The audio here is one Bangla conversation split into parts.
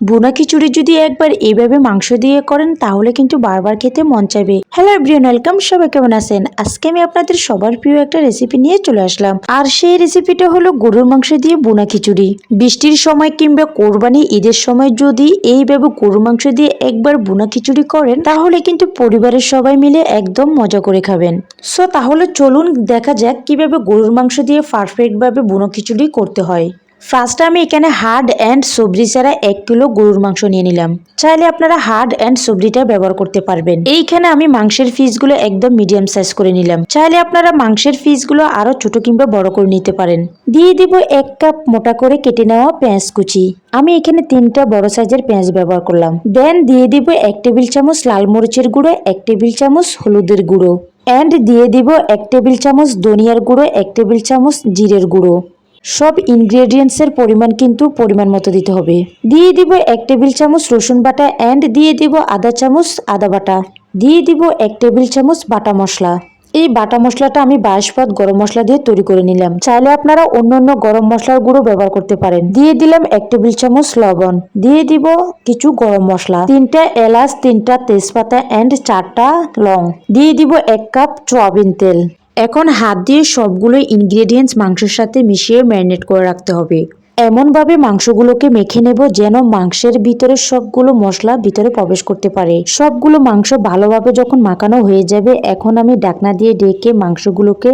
বুনা খিচুড়ি যদি একবার এইভাবে মাংস দিয়ে করেন, তাহলে কিন্তু বারবার খেতে মন চাইবে। Hello everyone, welcome. সবাই কেমন আছেন? আজকে আমি আপনাদের সবার প্রিয় একটা রেসিপি নিয়ে চলে আসলাম। আর সেই রেসিপিটা হলো গরুর মাংস দিয়ে বুনা খিচুড়ি। বৃষ্টির সময় কিংবা কোরবানি ঈদের সময় যদি এইভাবে গরুর মাংস দিয়ে একবার বুনা খিচুড়ি করেন, তাহলে কিন্তু পরিবারের সবাই মিলে একদম মজা করে খাবেন। সো তাহলে চলুন দেখা যাক কীভাবে গরুর মাংস দিয়ে পারফেক্টভাবে বুনো খিচুড়ি করতে হয়। ফার্স্টে আমি এখানে হার্ড অ্যান্ড সবজি ছাড়া এক কিলো গরুর মাংস নিয়ে নিলাম। চাইলে আপনারা হার্ড অ্যান্ড সবজিটা ব্যবহার করতে পারবেন। এইখানে আমি মাংসের পিসগুলো একদম মিডিয়াম সাইজ করে নিলাম। চাইলে আপনারা মাংসের পিসগুলো আরও ছোট কিংবা বড় করে নিতে পারেন। দিয়ে দিব এক কাপ মোটা করে কেটে নেওয়া পেঁয়াজ কুচি। আমি এখানে তিনটা বড় সাইজের পেঁয়াজ ব্যবহার করলাম। দেন দিয়ে দিব এক টেবিল চামচ লাল মরিচের গুঁড়ো, এক টেবিল চামচ হলুদের গুঁড়ো। অ্যান্ড দিয়ে দিব এক টেবিল চামচ ধনিয়ার গুঁড়ো, এক টেবিল চামচ জিরের গুঁড়ো। সব ইনগ্রেডিয়েন্টসের পরিমাণ কিন্তু পরিমাণ মতো দিতে হবে। দিয়ে দিব এক টেবিল চামচ রসুন বাটা অ্যান্ড দিয়ে দিব আদা চামচ আদা বাটা। দিয়ে দিব এক টেবিল চামচ বাটা মশলা। এই বাটা মশলাটা আমি বাঁশপাত গরম মশলা দিয়ে তৈরি করে নিলাম। চাইলে আপনারা অন্য অন্য গরম মশলার গুঁড়ো ব্যবহার করতে পারেন। দিয়ে দিলাম এক টেবিল চামচ লবণ। দিয়ে দিব কিছু গরম মশলা। তিনটা এলাচ, তিনটা তেজপাতা অ্যান্ড চারটা লং। দিয়ে দিব এক কাপ সয়াবিন তেল। এখন হাত দিয়ে সবগুলো ইনগ্রেডিয়েন্টস মাংসের সাথে মিশিয়ে ম্যারিনেট করে রাখতে হবে। এমনভাবে মাংসগুলোকে মেখে নেব যেন মাংসের ভিতরে সবগুলো মশলা ভিতরে প্রবেশ করতে পারে। সবগুলো মাংস ভালোভাবে যখন মাখানো হয়ে যাবে, এখন আমি ডাকনা দিয়ে ডেকে মাংসগুলোকে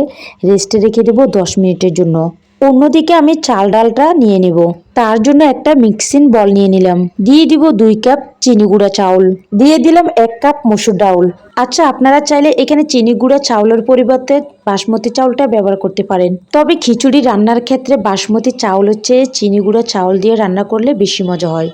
রেস্টে রেখে দেবো দশ মিনিটের জন্য। অন্যদিকে আমি চাল ডালটা নিয়ে নেব। তার জন্য একটা মিক্সিং বল নিয়ে নিলাম। দিয়ে দিব দুই কাপ চিনি গুঁড়া চাউল। দিয়ে দিলাম এক কাপ মসুর ডাউল। আচ্ছা আপনারা চাইলে এখানে চিনি গুঁড়া চাউলের পরিবর্তে বাসমতি চাউলটা ব্যবহার করতে পারেন। তবে খিচুড়ি রান্নার ক্ষেত্রে বাসমতি চাউল হচ্ছে চিনি গুঁড়া চাউল দিয়ে রান্না করলে বেশি মজা হয়।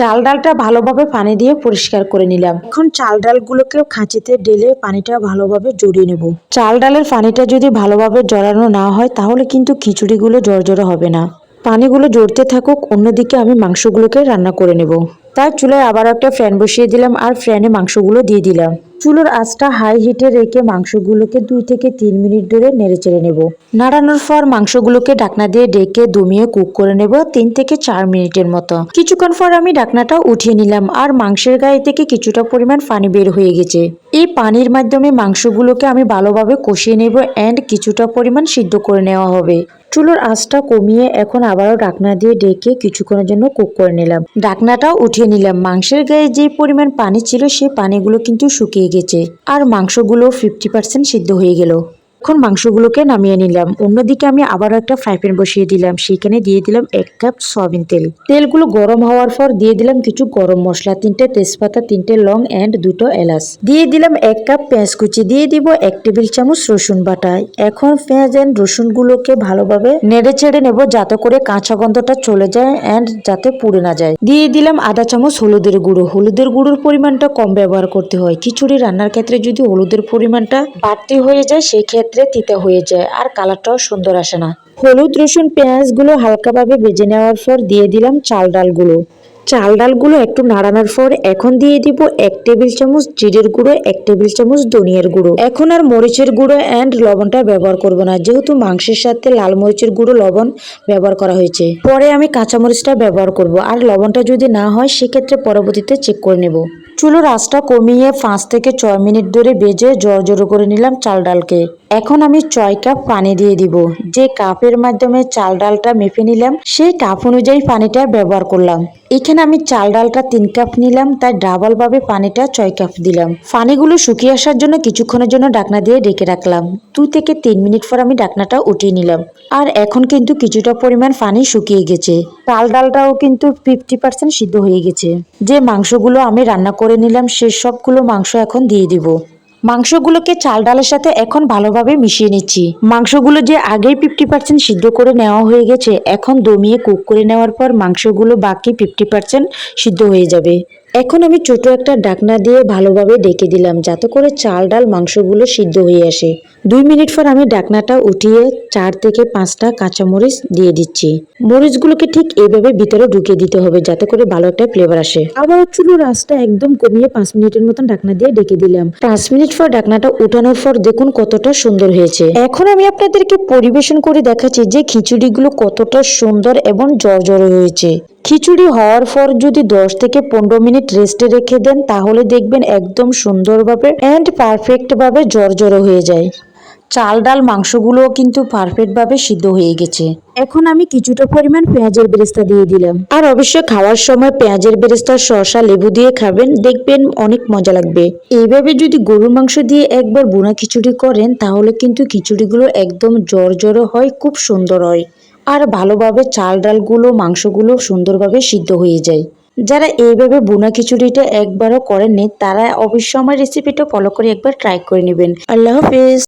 চাল ডালটা ভালোভাবে পানি দিয়ে পরিষ্কার করে নিলাম। এখন চাল ডালগুলোকে খাঁচিতে ডেলে পানিটা ভালোভাবে জড়িয়ে নেব। চাল ডালের পানিটা যদি ভালোভাবে জড়ানো না হয়, তাহলে কিন্তু খিচুড়িগুলো জড়জড়ো হবে না। পানিগুলো জড়তে থাকুক, অন্যদিকে আমি মাংসগুলোকে রান্না করে নেব। তার চুলায় আবার একটা ফ্যান বসিয়ে দিলাম আর ফ্যানে মাংসগুলো দিয়ে দিলাম। চুলোর আঁচটা হাই হিটে রেখে মাংসগুলোকে দুই থেকে তিন মিনিট ধরে নেড়ে চেড়ে নেব। নাড়ানোর পর মাংসগুলোকে ডাকনা দিয়ে ডেকে দমিয়ে কুক করে নেব তিন থেকে চার মিনিটের মতো। কিছুক্ষণ পর আমি ডাকনাটা উঠিয়ে নিলাম আর মাংসের গায়ে থেকে কিছুটা পরিমাণ পানি বের হয়ে গেছে। এই পানির মাধ্যমে মাংসগুলোকে আমি ভালোভাবে কষিয়ে নেব অ্যান্ড কিছুটা পরিমাণ সিদ্ধ করে নেওয়া হবে। চুলোর আঁচটা কমিয়ে এখন আবারও ডাকনা দিয়ে ডেকে কিছুক্ষণের জন্য কুক করে নিলাম। ডাকনাটাও উঠিয়ে নিলাম। মাংসের গায়ে যে পরিমাণ পানি ছিল সেই পানিগুলো কিন্তু শুকিয়ে গেছে। আর মাংসগুলো ফিফটি পার্সেন্ট সিদ্ধ হয়ে গেল। এখন মাংসগুলোকে নামিয়ে নিলাম। অন্যদিকে আমি আবারও একটা ফ্রাই প্যান বসিয়ে দিলাম। সেখানে দিয়ে দিলাম এক কাপ সয়াবিন তেল। তেলগুলো গরম হওয়ার পর দিয়ে দিলাম কিছু গরম মশলা, তিনটে তেজপাতা, তিনটে লং অ্যান্ড দুটো এলাচ। দিয়ে দিলাম এক কাপ পেঁয়াজ কুচি। দিয়ে দিব এক টেবিল চামচ রসুন বাটা। এখন পেঁয়াজ অ্যান্ড রসুনগুলোকে ভালোভাবে নেড়ে ছেড়ে নেব যাতে করে কাঁচা গন্ধটা চলে যায় অ্যান্ড যাতে পুড়ে না যায়। দিয়ে দিলাম আধা চামচ হলুদের গুঁড়ো। হলুদের গুঁড়োর পরিমাণটা কম ব্যবহার করতে হয়। খিচুড়ি রান্নার ক্ষেত্রে যদি হলুদের পরিমাণটা বাড়তি হয়ে যায় সেই ক্ষেত্রে তিতা হয়ে যায়, আর কালারটাও সুন্দর আসে না। হলুদ, রসুন, পেঁয়াজগুলো হালকাভাবে ভেজে নেওয়ার পর দিয়ে দিলাম চাল ডালগুলো। চাল ডালগুলো একটু নাড়ানোর পর এখন দিয়ে দিব এক টেবিল চামচ জিরের গুঁড়ো, এক টেবিল চামচ ধনিয়ার গুঁড়ো। এখন আর মরিচের গুঁড়ো অ্যান্ড লবণটা ব্যবহার করব না, যেহেতু মাংসের সাথে লাল মরিচের গুঁড়ো, লবণ ব্যবহার করা হয়েছে। পরে আমি কাঁচামরিচটা ব্যবহার করব, আর লবণটা যদি না হয়, সেক্ষেত্রে পরবর্তীতে চেক করে নেব। চুলোর আঁচটা কমিয়ে পাঁচ থেকে ছয় মিনিট ধরে বেজে জড় জড়ো করে নিলাম চাল ডালকে। এখন আমি ছয় কাপ পানি দিয়ে দিব। যে কাপের মাধ্যমে চাল ডালটা মেপে নিলাম, সেই কাপ অনুযায়ী পানিটা ব্যবহার করলাম। এখানে আমি চাল ডালটা তিন কাপ নিলাম তাই ডাবল ভাবে পানিটা ছয় কাপ দিলাম। পানিগুলো শুকিয়ে আসার জন্য কিছুক্ষণের জন্য ডাকনা দিয়ে ডেকে রাখলাম। দুই থেকে তিন মিনিট পর আমি ডাকনাটা উঠিয়ে নিলাম। আর এখন কিন্তু কিছুটা পরিমাণ পানি শুকিয়ে গেছে। চাল ডালটাও কিন্তু ফিফটি পার্সেন্ট সিদ্ধ হয়ে গেছে। যে মাংসগুলো আমি রান্না করে নিলাম, সে সবগুলো মাংস এখন দিয়ে দিব। মাংসগুলোকে চাল ডালের সাথে এখন ভালোভাবে মিশিয়ে নিচ্ছি। মাংসগুলো যে আগেই ফিফটি পার্সেন্ট সিদ্ধ করে নেওয়া হয়ে গেছে, এখন দমিয়ে কুক করে নেওয়ার পর মাংসগুলো বাকি ফিফটি পার্সেন্ট সিদ্ধ হয়ে যাবে। এখন আমি ছোট একটা ডাকনা দিয়ে ভালোভাবে ডেকে দিলাম যাতে করে চাল ডাল মাংসগুলো সিদ্ধ হয়ে আসে। দুই মিনিট পর আমি ডাকনাটা উঠিয়ে চার থেকে পাঁচটা কাঁচামরিচ দিয়ে দিচ্ছি। মরিচগুলোকে ঠিক এইভাবে ভিতরে ঢুকিয়ে দিতে হবে যাতে করে ভালো একটা ফ্লেভার আসে। আবার চুলো রাসটা একদম কমিয়ে পাঁচ মিনিটের মতন ডাকনা দিয়ে ডেকে দিলাম। পাঁচ মিনিট পর ডাকনাটা উঠানোর পর দেখুন কতটা সুন্দর হয়েছে। এখন আমি আপনাদেরকে পরিবেশন করে দেখাচ্ছি যে খিচুড়িগুলো কতটা সুন্দর এবং জর্জরে হয়েছে। খিচুড়ি হওয়ার পর যদি দশ থেকে পনেরো মিনিট রেস্টে রেখে দেন তাহলে দেখবেন একদম সুন্দরভাবে অ্যান্ড পারফেক্টভাবে জর্জরে হয়ে যায়। চাল ডাল মাংসগুলোও কিন্তু পারফেক্টভাবে সিদ্ধ হয়ে গেছে। এখন আমি কিছুটা পরিমাণ পেঁয়াজের বেরেস্তা দিয়ে দিলাম। আর অবশ্যই খাওয়ার সময় পেঁয়াজের বেরেস্তা শসা লেবু দিয়ে খাবেন দেখবেন অনেক মজা লাগবে। এইভাবে যদি গরুর মাংস দিয়ে একবার বুনা খিচুড়ি করেন তাহলে কিন্তু খিচুড়িগুলো একদম জর্জরে হয় খুব সুন্দর হয়। আর ভালোভাবে চাল ডালগুলো, মাংসগুলো সুন্দরভাবে সিদ্ধ হয়ে যায়। যারা এইভাবে বোনা খিচুড়িটা একবারও করেননি, তারা অবশ্যই আমার রেসিপিটা ফলো করে একবার ট্রাই করে নেবেন। আল্লাহ হাফেজ।